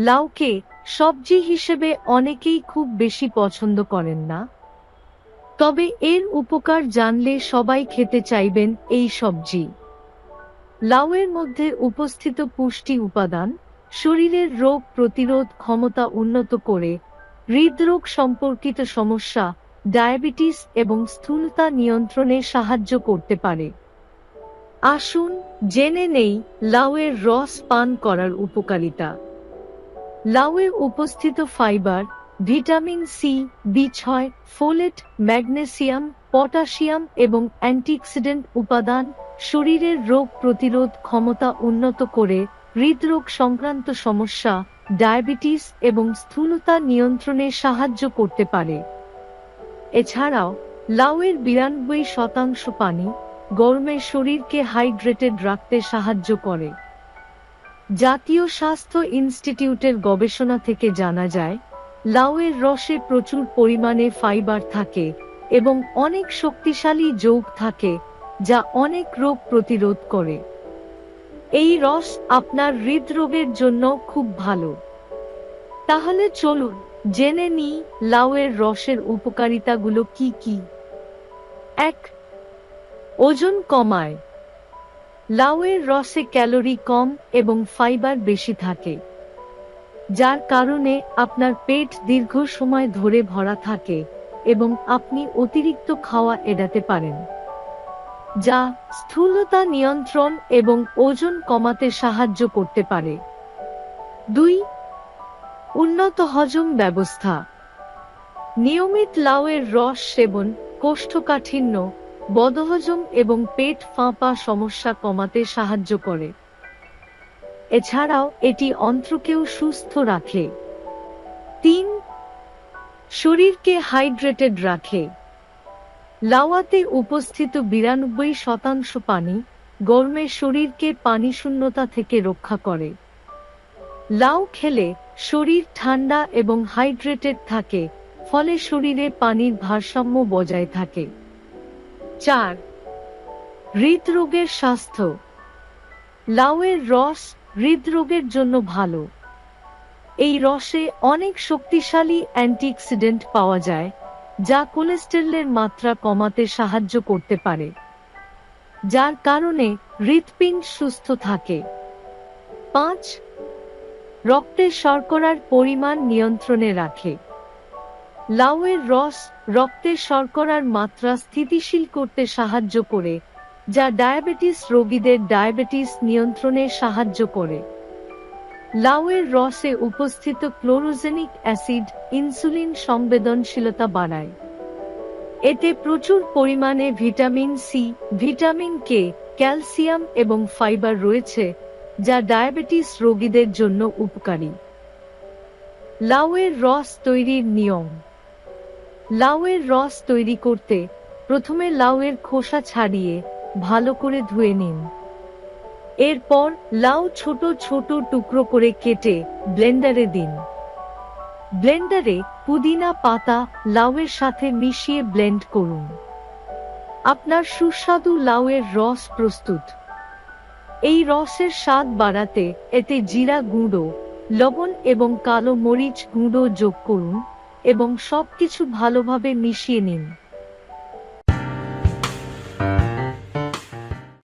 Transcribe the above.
লাউকে সবজি হিসেবে অনেকেই খুব বেশি পছন্দ করেন না। তবে এর উপকার জানলে সবাই খেতে চাইবেন এই সবজি। লাউয়ের মধ্যে উপস্থিত পুষ্টি উপাদান শরীরের রোগ প্রতিরোধ ক্ষমতা উন্নত করে, হৃদরোগ সম্পর্কিত সমস্যা, ডায়াবেটিস এবং স্থূলতা নিয়ন্ত্রণে সাহায্য করতে পারে। আসুন জেনে নেই লাউয়ের রস পান করার উপকারিতা। লাউয়ে উপস্থিত ফাইবার, ভিটামিন সি, বি ছয়, ফোলেট, ম্যাগনেসিয়াম, পটাশিয়াম এবং অ্যান্টিঅক্সিডেন্ট উপাদান শরীরের রোগ প্রতিরোধ ক্ষমতা উন্নত করে, হৃদরোগ সংক্রান্ত সমস্যা, ডায়াবেটিস এবং স্থূলতা নিয়ন্ত্রণে সাহায্য করতে পারে। এছাড়াও, লাউয়ের বিরানব্বই শতাংশ পানি গরমে শরীরকে হাইড্রেটেড রাখতে সাহায্য করে। জাতীয় স্বাস্থ্য ইনস্টিটিউটের গবেষণা থেকে জানা যায়, লাউয়ের রসে প্রচুর পরিমাণে ফাইবার থাকে এবং অনেক শক্তিশালী যৌগ থাকে যা অনেক রোগ প্রতিরোধ করে। এই রস আপনার হৃদরোগের জন্য খুব ভালো। তাহলে চলুন জেনে নিই লাউয়ের রসের উপকারিতাগুলো কি কি। এক, ওজন কমায়। লাউয়ের রসে ক্যালোরি কম এবং ফাইবার বেশি থাকে, যার কারণে আপনার পেট দীর্ঘ সময় ধরে ভরা থাকে এবং আপনি অতিরিক্ত খাওয়া এড়াতে পারেন, যা স্থূলতা নিয়ন্ত্রণ এবং ওজন কমাতে সাহায্য করতে পারে। দুই, উন্নত হজম ব্যবস্থা। নিয়মিত লাউয়ের রস সেবন কোষ্ঠকাঠিন্য বদহজম এবং পেট ফাঁপা সমস্যা কমাতে সাহায্য করে। এছাড়াও, এটি অন্ত্রকেও সুস্থ রাখে। তিন, শরীরকে হাইড্রেটেড রাখে। লাওয়াতে উপস্থিত বিরানব্বই শতাংশ পানি গরমে শরীরকে পানি শূন্যতা থেকে রক্ষা করে। লাউ খেলে শরীর ঠান্ডা এবং হাইড্রেটেড থাকে, ফলে শরীরে পানির ভারসাম্য বজায় থাকে। চার, হৃদরোগের স্বাস্থ্য। লাউয়ের রস হৃদরোগের জন্য ভালো। এই রসে অনেক শক্তিশালী অ্যান্টিঅক্সিডেন্ট পাওয়া যায়, যা কোলেস্টেরলের মাত্রা কমাতে সাহায্য করতে পারে, যার কারণে হৃৎপিণ্ড সুস্থ থাকে। পাঁচ রক্তের শর্করার পরিমাণ নিয়ন্ত্রণে রাখে। লাউয়ের রস রক্তের শর্করার মাত্রা স্থিতিশীল করতে সাহায্য করে, যা ডায়াবেটিস রোগীদের ডায়াবেটিস নিয়ন্ত্রণে সাহায্য করে। লাউয়ের রসে উপস্থিত ক্লোরোজেনিক অ্যাসিড ইনসুলিন সংবেদনশীলতা বাড়ায়। এতে প্রচুর পরিমাণে vitamin C, vitamin K, calcium এবং ফাইবার রয়েছে, যা ডায়াবেটিস রোগীদের জন্য উপকারী। লাউয়ের রস তৈরির নিয়ম লাউয়ের রস তৈরি করতে প্রথমে লাউয়ের খোসা ছাড়িয়ে ভালো করে ধুয়ে নিন। এরপর লাউ ছোট ছোট টুকরো করে কেটে ব্লেন্ডারে দিন। ব্লেন্ডারে পুদিনা পাতা লাউয়ের সাথে মিশিয়ে ব্লেন্ড করুন। আপনার সুস্বাদু লাউয়ের রস প্রস্তুত। এই রসের স্বাদ বাড়াতে এতে জিরা গুঁড়ো, লবণ এবং কালো মরিচ গুঁড়ো যোগ করুন। এবং সবকিছু ভালোভাবে মিশিয়ে নিন।